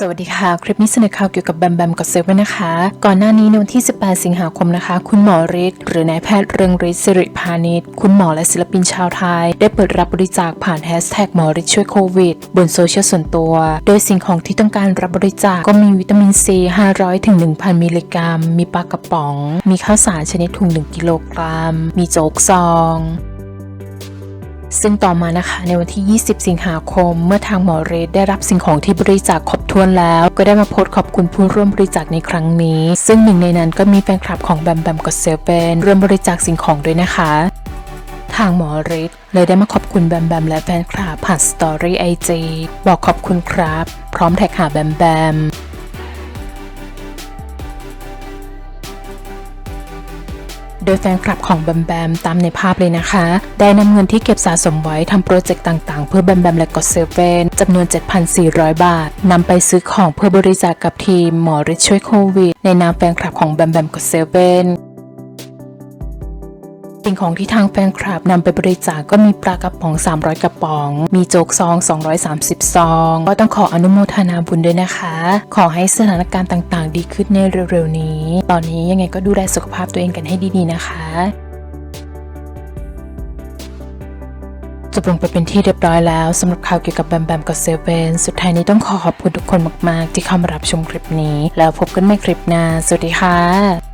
สวัสดีค่ะ คลิปนี้เสนอข่าวเกี่ยวกับแบมแบมกับเซเว่นนะคะ ก่อนหน้านี้ในวันที่ 18 สิงหาคมนะคะ คุณหมอฤทธิ์หรือนายแพทย์เรืองฤทธิ์สิริพานิชคุณหมอและศิลปินชาวไทย ได้เปิดรับบริจาคผ่านแฮชแท็กหมอฤทธิ์ช่วยโควิด บนโซเชียลส่วนตัว โดยสิ่งของที่ต้องการรับบริจาคก็มีวิตามินซี500ถึง1,000 มิลลิกรัม มีปลากระป๋อง มีข้าวสารชนิดถุง 1 กิโลกรัม มีโจ๊กซอง ซึ่งต่อมานะคะในวันที่ 20 สิงหาคม เมื่อทางหมอเรดได้รับสิ่งของที่บริจาคครบถ้วนแล้ว ก็ได้มาโพสต์ขอบคุณผู้ร่วมบริจาคในครั้งนี้ ซึ่งหนึ่งในนั้นก็มีแฟนคลับของแบมแบมกับเซเว่นร่วมบริจาคสิ่งของด้วยนะคะ ทางหมอฤทธิ์เลยได้มาขอบคุณแบมแบมและแฟนคลับผ่านสตอรี่ไอจีบอกขอบคุณครับ พร้อมแท็กหาแบมแบม โดยแฟนคลับของแบมแบมตามในภาพเลยนะคะ ได้นำเงินที่เก็บสะสมไว้ทำโปรเจกต์ต่างๆ เพื่อแบมแบมและก็เซเว่นจำนวน 7,400 บาทนำไปซื้อของเพื่อบริจาคกกับทีมหมอฤทธิ์ช่วยโควิด ในนามแฟนคลับของแบมแบมก็เซเว่น สิ่งของที่ทางแฟนคลับนำไปบริจาคก็มีปลากระป๋อง 300 กระป๋อง มีโจกซอง 230 ซอง ก็ต้องขออนุโมทนาบุญด้วยนะคะ ขอให้สถานการณ์ต่างๆ ดีขึ้นในเร็วๆนี้ ตอนนี้ยังไงก็ดูแลสุขภาพตัวเองกันให้ดีๆนะคะจบลงไปเป็นที่เรียบร้อยแล้วสำหรับข่าวเกี่ยวกับแบมแบมกับเซเว่นสุดท้ายนี้ต้องขอขอบคุณทุกคนมาก ๆ ที่เข้ามารับชมคลิปนี้ แล้วพบกันใหม่คลิปหน้า สวัสดีค่ะ